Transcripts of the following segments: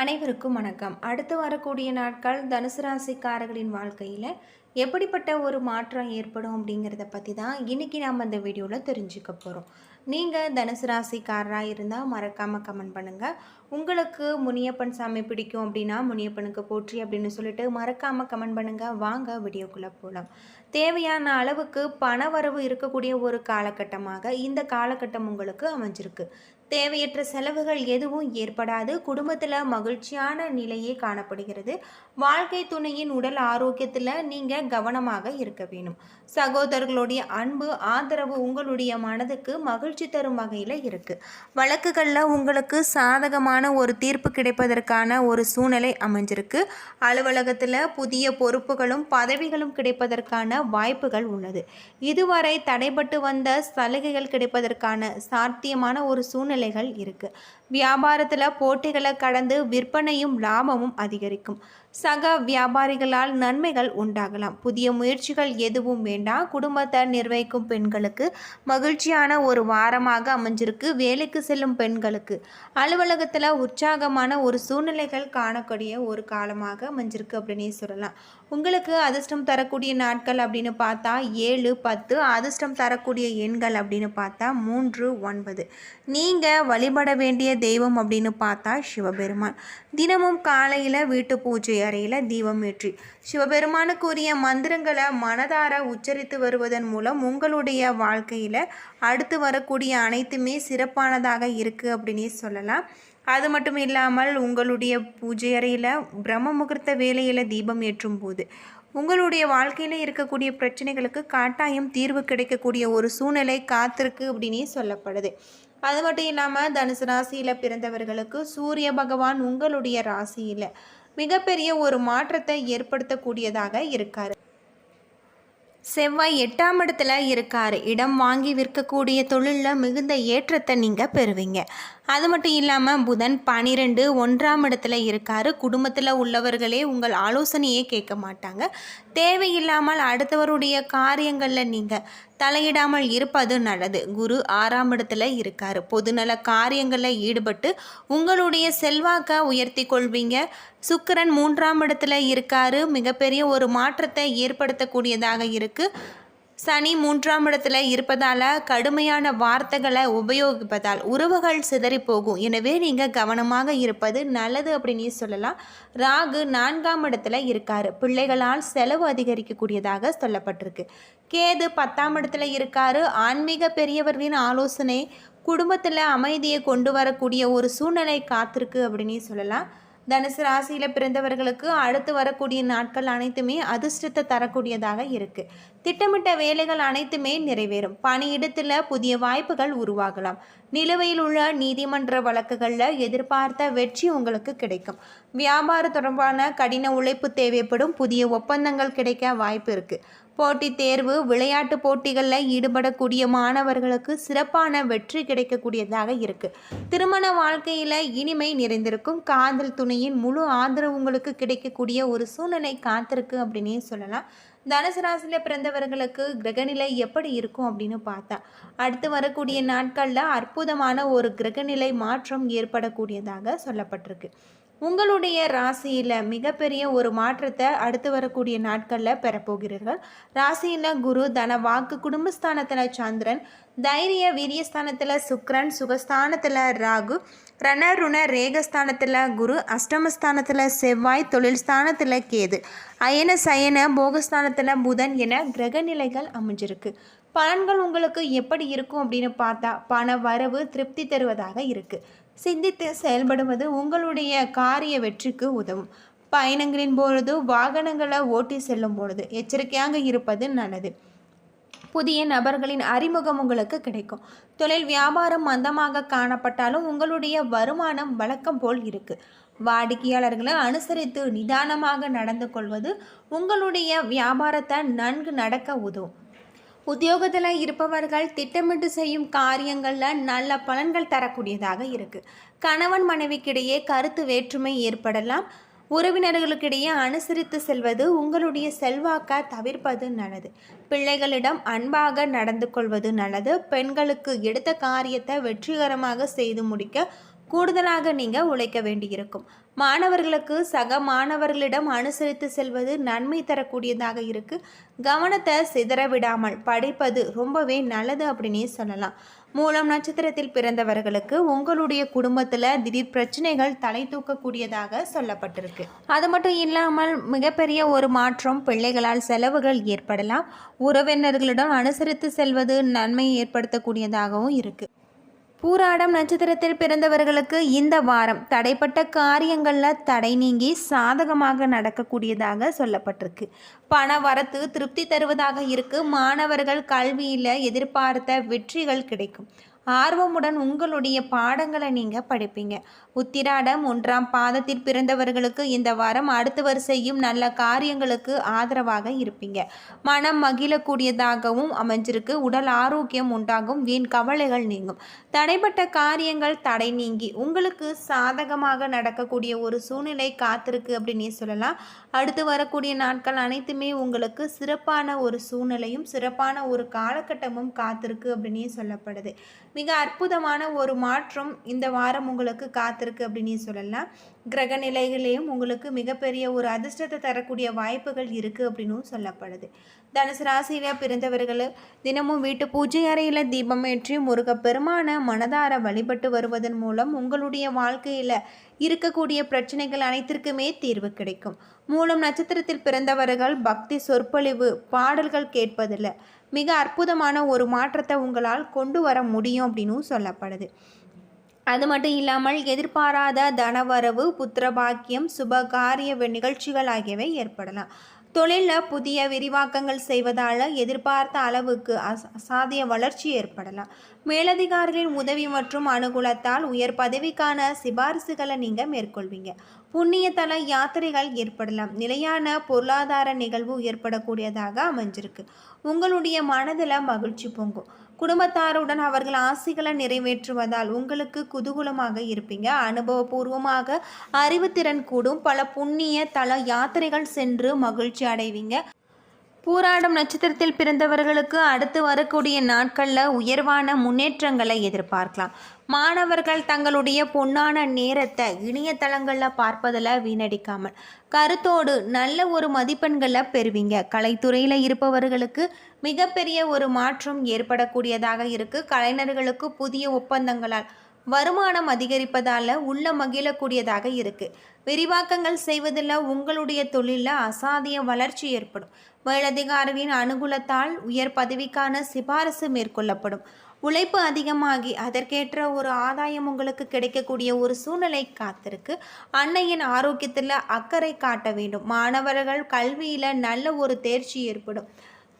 அனைவருக்கும் வணக்கம். அடுத்து வரக்கூடிய நாட்கள் தனுசு ராசிக்காரர்களின் வாழ்க்கையில் எப்படிப்பட்ட ஒரு மாற்றம் ஏற்படும் அப்படிங்கிறத பற்றி தான் இன்றைக்கி நாம் அந்த வீடியோவில் தெரிஞ்சுக்க போகிறோம் நீங்கள் தனுசு ராசிக்காரராக இருந்தால் மறக்காமல் கமெண்ட் பண்ணுங்கள் உங்களுக்கு முனியப்பன் சாமி பிடிக்கும் அப்படின்னா முனியப்பனுக்கு போற்றி அப்படின்னு சொல்லிட்டு மறக்காமல் கமெண்ட் பண்ணுங்கள் வாங்க வீடியோக்குள்ளே போகலாம் தேவையான அளவுக்கு பண வரவு இருக்கக்கூடிய ஒரு காலகட்டமாக இந்த காலகட்டம் உங்களுக்கு அமைஞ்சிருக்கு. தேவையற்ற செலவுகள் எதுவும் ஏற்படாது. குடும்பத்தில் மகிழ்ச்சியான நிலையே காணப்படுகிறது. வாழ்க்கை துணையின் உடல் ஆரோக்கியத்தில் நீங்கள் கவனமாக இருக்க வேணும் சகோதரர்களுடைய அன்பு ஆதரவு உங்களுடைய மனதுக்கு மகிழ்ச்சி தரும் வகையில் இருக்குது வழக்குகளில் உங்களுக்கு சாதகமான ஒரு தீர்ப்பு கிடைப்பதற்கான ஒரு சூழ்நிலை அமைஞ்சிருக்கு. அலுவலகத்தில் புதிய பொறுப்புகளும் பதவிகளும் கிடைப்பதற்கான வாய்ப்புகள் உள்ளது. இதுவரை தடைபட்டு வந்த சலுகைகள் கிடைப்பதற்கான சாத்தியமான ஒரு சூழ்நிலை சூழ்நிலைகள் இருக்கு. வியாபாரத்தில் போட்டிகளை கடந்து விற்பனையும் லாபமும் அதிகரிக்கும். சக வியாபாரிகளால் நன்மைகள் உண்டாகலாம். புதிய முயற்சிகள் எதுவும் வேண்டாம். குடும்பத்தை நிர்வகிக்கும் பெண்களுக்கு மகிழ்ச்சியான ஒரு வாரமாக அமைஞ்சிருக்கு. வேலைக்கு செல்லும் பெண்களுக்கு அலுவலகத்தில் உற்சாகமான ஒரு சூழ்நிலைகள் காணக்கூடிய ஒரு காலமாக அமைஞ்சிருக்கு அப்படின்னே சொல்லலாம். உங்களுக்கு அதிர்ஷ்டம் தரக்கூடிய நாட்கள் அப்படின்னு பார்த்தா ஏழு பத்து. அதிர்ஷ்டம் தரக்கூடிய எண்கள் அப்படின்னு பார்த்தா மூன்று ஒன்பது. நீங்கள் வழிபட வேண்டிய தெய்வம் அப்படின்னு பார்த்தா சிவபெருமான். தினமும் காலையில் வீட்டு பூஜை அறையில் தீபம் ஏற்றி சிவபெருமானுக்குரிய மந்திரங்களை மனதார உச்சரித்து வருவதன் மூலம் உங்களுடைய வாழ்க்கையில் அடுத்து வரக்கூடிய அனைத்துமே சிறப்பானதாக இருக்குது அப்படின்னே சொல்லலாம். அது மட்டும் இல்லாமல் உங்களுடைய பூஜை அறையில் பிரம்ம முகூர்த்த வேலையில் தீபம் ஏற்றும் போது உங்களுடைய வாழ்க்கையில் இருக்கக்கூடிய பிரச்சனைகளுக்கு காட்டாயம் தீர்வு கிடைக்கக்கூடிய ஒரு சூழ்நிலை காத்திருக்கு அப்படின்னே சொல்லப்படுது. அது மட்டும் இல்லாமல் தனுசு ராசியில் பிறந்தவர்களுக்கு சூரிய பகவான் உங்களுடைய ராசியில் மிகப்பெரிய ஒரு மாற்றத்தை ஏற்படுத்தக்கூடியதாக இருக்கார். செவ்வாய் எட்டாம் இடத்துல இருக்கார். இடம் வாங்கி விற்கக்கூடிய தொழிலில் மிகுந்த ஏற்றத்தை நீங்கள் பெறுவீங்க. அது மட்டும் இல்லாமல் புதன் பனிரெண்டு ஒன்றாம் இடத்துல இருக்கார். குடும்பத்தில் உள்ளவர்களே உங்கள் ஆலோசனையே கேட்க மாட்டாங்க. தேவையில்லாமல் அடுத்தவருடைய காரியங்களில் நீங்கள் தலையிடாமல் இருப்பது நல்லது. குரு ஆறாம் இடத்துல இருக்கார். பொதுநல காரியங்களில் ஈடுபட்டு உங்களுடைய செல்வாக்கை உயர்த்தி கொள்வீங்க. சுக்கிரன் மூன்றாம் இடத்துல இருக்காரு. மிகப்பெரிய ஒரு மாற்றத்தை ஏற்படுத்தக்கூடியதாக இருக்குது சனி மூன்றாம் இடத்துல இருப்பதால் கடுமையான வார்த்தைகளை உபயோகிப்பதால் உறவுகள் சிதறி போகும். எனவே நீங்கள் கவனமாக இருப்பது நல்லது அப்படின்னு சொல்லலாம். ராகு நான்காம் இடத்துல இருக்காரு. பிள்ளைகளால் செலவு அதிகரிக்கக்கூடியதாக சொல்லப்பட்டிருக்கு. கேது பத்தாம் இடத்துல இருக்காரு. ஆன்மீக பெரியவர்களின் ஆலோசனை குடும்பத்தில் அமைதியை கொண்டு வரக்கூடிய ஒரு சூழ்நிலை காத்திருக்கு அப்படின்னு சொல்லலாம். தனுசு ராசியில் பிறந்தவர்களுக்கு அடுத்து வரக்கூடிய நாட்கள் அனைத்துமே அதிர்ஷ்டத்தை தரக்கூடியதாக இருக்குது திட்டமிட்ட வேலைகள் அனைத்துமே நிறைவேறும். பணியிடத்தில் புதிய வாய்ப்புகள் உருவாகலாம். நிலுவையில் உள்ள நீதிமன்ற வழக்குகளில் எதிர்பார்த்த வெற்றி உங்களுக்கு கிடைக்கும். வியாபார தொடர்பான கடின உழைப்பு தேவைப்படும். புதிய ஒப்பந்தங்கள் கிடைக்க வாய்ப்பு இருக்குது போட்டித் தேர்வு விளையாட்டு போட்டிகளில் ஈடுபடக்கூடிய மாணவர்களுக்கு சிறப்பான வெற்றி கிடைக்கக்கூடியதாக இருக்குது திருமண வாழ்க்கையில் இனிமை நிறைந்திருக்கும். காதல் துணையின் முழு ஆதரவு உங்களுக்கு கிடைக்கக்கூடிய ஒரு சூழ்நிலை காத்திருக்கு அப்படின்னே சொல்லலாம். தனுசு ராசியில் பிறந்தவர்களுக்கு கிரகநிலை எப்படி இருக்கும் அப்படின்னு பார்த்தா அடுத்து வரக்கூடிய நாட்களில் அற்புதமான ஒரு கிரகநிலை மாற்றம் ஏற்படக்கூடியதாக சொல்லப்பட்டிருக்கு. உங்களுடைய ராசியில் மிகப்பெரிய ஒரு மாற்றத்தை அடுத்து வரக்கூடிய நாட்களில் பெறப்போகிறீர்கள். ராசியில் குரு தன வாக்கு குடும்பஸ்தானத்தில் சந்திரன் தைரிய வீரியஸ்தானத்தில் சுக்ரன் சுகஸ்தானத்தில் ராகு ரண ருண ரேகஸ்தானத்தில் குரு அஷ்டமஸ்தானத்தில் செவ்வாய் தொழில் ஸ்தானத்தில் கேது அயன சயன போகஸ்தானத்தில் புதன் என கிரகநிலைகள் அமைஞ்சிருக்கு. பலன்கள் உங்களுக்கு எப்படி இருக்கும் அப்படின்னு பார்த்தா பண வரவு திருப்தி தருவதாக இருக்குது சிந்தித்து செயல்படுவது உங்களுடைய காரிய வெற்றிக்கு உதவும். பயணங்களின் பொழுது வாகனங்களை ஓட்டி செல்லும் பொழுது எச்சரிக்கையாக இருப்பது நல்லது. புதிய நபர்களின் அறிமுகம் உங்களுக்கு கிடைக்கும். தொழில் வியாபாரம் மந்தமாக காணப்பட்டாலும் உங்களுடைய வருமானம் வழக்கம் போல் இருக்கு. வாடிக்கையாளர்களை அனுசரித்து நிதானமாக நடந்து கொள்வது உங்களுடைய வியாபாரத்தை நன்கு நடக்க உதவும். உத்தியோகத்தில் இருப்பவர்கள் திட்டமிட்டு செய்யும் காரியங்களில் நல்ல பலன்கள் தரக்கூடியதாக இருக்குது கணவன் மனைவிக்கிடையே கருத்து வேற்றுமை ஏற்படலாம். உறவினர்களுக்கிடையே அனுசரித்து செல்வது உங்களுடைய செல்வாக்கை தவிர்ப்பது நல்லது. பிள்ளைகளிடம் அன்பாக நடந்து கொள்வது நல்லது. பெண்களுக்கு எடுத்த காரியத்தை வெற்றிகரமாக செய்து முடிக்க கூடுதலாக நீங்கள் உழைக்க வேண்டியிருக்கும். மாணவர்களுக்கு சக மாணவர்களிடம் அனுசரித்து செல்வது நன்மை தரக்கூடியதாக இருக்கு. கவனத்தை சிதற விடாமல் படிப்பது ரொம்பவே நல்லது அப்படின்னே சொல்லலாம். மூலம் நட்சத்திரத்தில் பிறந்தவர்களுக்கு உங்களுடைய குடும்பத்தில் திடீர் பிரச்சனைகள் தலை தூக்கக்கூடியதாக சொல்லப்பட்டிருக்கு. அது மட்டும் இல்லாமல் மிகப்பெரிய ஒரு மாற்றம் பிள்ளைகளால் செலவுகள் ஏற்படலாம். உறவினர்களிடம் அனுசரித்து செல்வது நன்மை ஏற்படுத்தக்கூடியதாகவும் இருக்குது பூராடம் நட்சத்திரத்தில் பிறந்தவர்களுக்கு இந்த வாரம் தடைப்பட்ட காரியங்களில் தடை நீங்கி சாதகமாக நடக்கக்கூடியதாக சொல்லப்பட்டிருக்கு. பண வரத்து திருப்தி தருவதாக இருக்கு. மாணவர்கள் கல்வியில் எதிர்பார்த்த வெற்றிகள் கிடைக்கும். ஆர்வமுடன் உங்களுடைய பாடங்களை நீங்கள் படிப்பீங்க. உத்திராடம் ஒன்றாம் பாதத்தில் பிறந்தவர்களுக்கு இந்த வாரம் அடுத்தவர் செய்யும் நல்ல காரியங்களுக்கு ஆதரவாக இருப்பீங்க. மனம் மகிழக்கூடியதாகவும் அமைஞ்சிருக்கு. உடல் ஆரோக்கியம் உண்டாகும். வீண் கவலைகள் நீங்கும். தடைப்பட்ட காரியங்கள் தடை நீங்கி உங்களுக்கு சாதகமாக நடக்கக்கூடிய ஒரு சூழ்நிலை காத்திருக்கு அப்படின்னு சொல்லலாம். அடுத்து வரக்கூடிய நாட்கள் அனைத்துமே உங்களுக்கு சிறப்பான ஒரு சூழ்நிலையும் சிறப்பான ஒரு காலகட்டமும் காத்திருக்கு அப்படின்னே சொல்லப்படுது. மிக அற்புதமான ஒரு மாற்றம் இந்த வாரம் உங்களுக்கு காத்திருக்கு அப்படின்னு சொல்லலாம். கிரக நிலைகளையும் உங்களுக்கு மிகப்பெரிய ஒரு அதிர்ஷ்டத்தை தரக்கூடிய வாய்ப்புகள் இருக்குது அப்படின்னும் சொல்லப்படுது. தனுசு ராசியில் பிறந்தவர்கள் தினமும் வீட்டு பூஜை அறையில் தீபம் ஏற்றி முருகப்பெருமான மனதார வழிபட்டு வருவதன் மூலம் உங்களுடைய வாழ்க்கையில் இருக்கக்கூடிய பிரச்சனைகள் அனைத்திற்குமே தீர்வு கிடைக்கும். மூலம் நட்சத்திரத்தில் பிறந்தவர்கள் பக்தி சொற்பொழிவு பாடல்கள் கேட்பதில்லை. மிக அற்புதமான ஒரு மாற்றத்தை உங்களால் கொண்டு வர முடியும் அப்படின்னும் சொல்லப்படுது. அது மட்டும் இல்லாமல் எதிர்பாராத தனவரவு புத்திரபாக்கியம் சுபகாரிய நிகழ்ச்சிகள் ஆகியவை ஏற்படலாம். தொழிலில் புதிய விரிவாக்கங்கள் செய்வதால் எதிர்பார்த்த அளவுக்கு அசாதிய வளர்ச்சி ஏற்படலாம். மேலதிகாரிகளின் உதவி மற்றும் அனுகூலத்தால் உயர் பதவிக்கான சிபாரிசுகளை நீங்கள் மேற்கொள்வீங்க. புண்ணியதல யாத்திரைகள் ஏற்படலாம். நிலையான பொருளாதார நிகழ்வு ஏற்படக்கூடியதாக அமைஞ்சிருக்கு. உங்களுடைய மனதில் மகிழ்ச்சி பொங்கும். குடும்பத்தாருடன் அவர்கள் ஆசைகளை நிறைவேற்றுவதால் உங்களுக்கு குதூகூலமாக இருப்பீங்க. அனுபவபூர்வமாக அறிவுத்திறன் கூடும். பல புண்ணிய தல யாத்திரைகள் சென்று மகிழ்ச்சி அடைவீங்க. பூராடம் நட்சத்திரத்தில் பிறந்தவர்களுக்கு அடுத்து வரக்கூடிய நாட்களில் உயர்வான முன்னேற்றங்களை எதிர்பார்க்கலாம். மாணவர்கள் தங்களுடைய பொன்னான நேரத்தை இணையதளங்களில் பார்ப்பதில் வீணடிக்காமல் கருத்தோடு நல்ல ஒரு மதிப்பெண்களை பெறுவீங்க. கலைத்துறையில் இருப்பவர்களுக்கு மிகப்பெரிய ஒரு மாற்றம் ஏற்படக்கூடியதாக இருக்குது கலைஞர்களுக்கு புதிய ஒப்பந்தங்களால் வருமானம் அதிகரிப்பதால் உள்ள மகிழக்கூடியதாக இருக்குது விரிவாக்கங்கள் செய்வதில் உங்களுடைய தொழிலில் அசாதிய வளர்ச்சி ஏற்படும். மேலதிகாரியின் அனுகூலத்தால் உயர் பதவிக்கான சிபாரசு மேற்கொள்ளப்படும். உழைப்பு அதிகமாகி அதற்கேற்ற ஒரு ஆதாயம் உங்களுக்கு கிடைக்கக்கூடிய ஒரு சூழ்நிலை காத்திருக்கு. அன்னையின் ஆரோக்கியத்தில் அக்கறை காட்ட வேண்டும். மாணவர்கள் கல்வியில் நல்ல ஒரு தேர்ச்சி ஏற்படும்.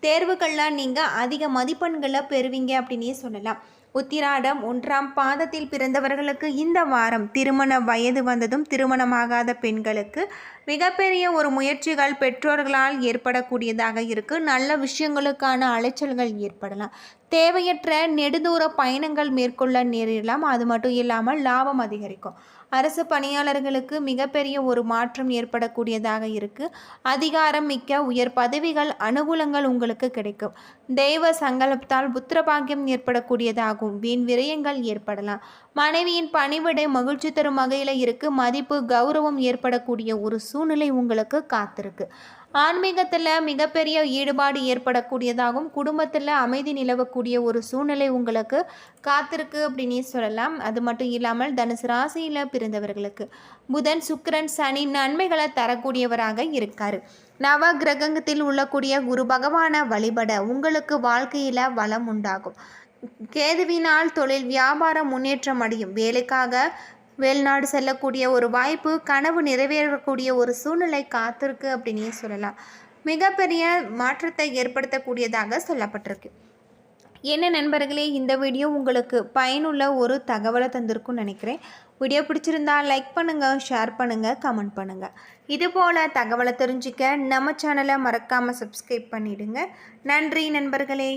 தேர்வுகளில் நீங்கள் அதிக மதிப்பெண்களை பெறுவீங்க அப்படின்னே சொல்லலாம். உத்திராடம் ஒன்றாம் பாதத்தில் பிறந்தவர்களுக்கு இந்த வாரம் திருமண வயது வந்ததும் திருமணமாகாத பெண்களுக்கு மிகப்பெரிய ஒரு முயற்சிகள் பெற்றோர்களால் ஏற்படக்கூடியதாக இருக்குது நல்ல விஷயங்களுக்கான அலைச்சல்கள் ஏற்படலாம். தேவையற்ற நெடுதூர பயணங்கள் மேற்கொள்ள நேரிடலாம். அது மட்டும் இல்லாமல் லாபம் அதிகரிக்கும். அரசு பணியாளர்களுக்கு மிகப்பெரிய ஒரு மாற்றம் ஏற்படக்கூடியதாக இருக்குது அதிகாரம் மிக்க உயர் பதவிகள் அனுகூலங்கள் உங்களுக்கு கிடைக்கும். தெய்வ சங்கல்பத்தால் புத்திரபாகியம் ஏற்படக்கூடியதாகும் வீண் விரயங்கள் ஏற்படலாம். மனைவியின் பணிவிடை மகிழ்ச்சி தரும் வகையில் இருக்கு. மதிப்பு கௌரவம் ஏற்படக்கூடிய ஒரு சூழ்நிலை உங்களுக்கு காத்திருக்கு. ஆன்மீகத்தில் மிகப்பெரிய ஈடுபாடு ஏற்படக்கூடியதாகவும் குடும்பத்தில் அமைதி நிலவக்கூடிய ஒரு சூழ்நிலை உங்களுக்கு காத்திருக்கு அப்படின்னு சொல்லலாம். அது மட்டும் இல்லாமல் தனுசு ராசியில் பிறந்தவர்களுக்கு புதன் சுக்கரன் சனி நன்மைகளை தரக்கூடியவராக இருக்கார். நவ கிரகத்தில் உள்ளக்கூடிய குரு பகவானை வழிபட உங்களுக்கு வாழ்க்கையில் வளம் உண்டாகும். கேதுவினால் தொழில் வியாபாரம் முன்னேற்றம் அடையும். வேலைக்காக வெளிநாடு செல்லக்கூடிய ஒரு வாய்ப்பு கனவு நிறைவேறக்கூடிய ஒரு சூழ்நிலை காத்திருக்கு அப்படின்னே சொல்லலாம். மிகப்பெரிய மாற்றத்தை ஏற்படுத்தக்கூடியதாக சொல்லப்பட்டிருக்கு. என்ன நண்பர்களே இந்த வீடியோ உங்களுக்கு பயனுள்ள ஒரு தகவலை தந்திருக்கும்னு நினைக்கிறேன். வீடியோ பிடிச்சிருந்தா லைக் பண்ணுங்கள் ஷேர் பண்ணுங்கள் கமெண்ட் பண்ணுங்கள் இது போல் தகவலை தெரிஞ்சுக்க நம்ம சேனலை மறக்காமல் சப்ஸ்கிரைப் பண்ணிவிடுங்க நன்றி நண்பர்களே.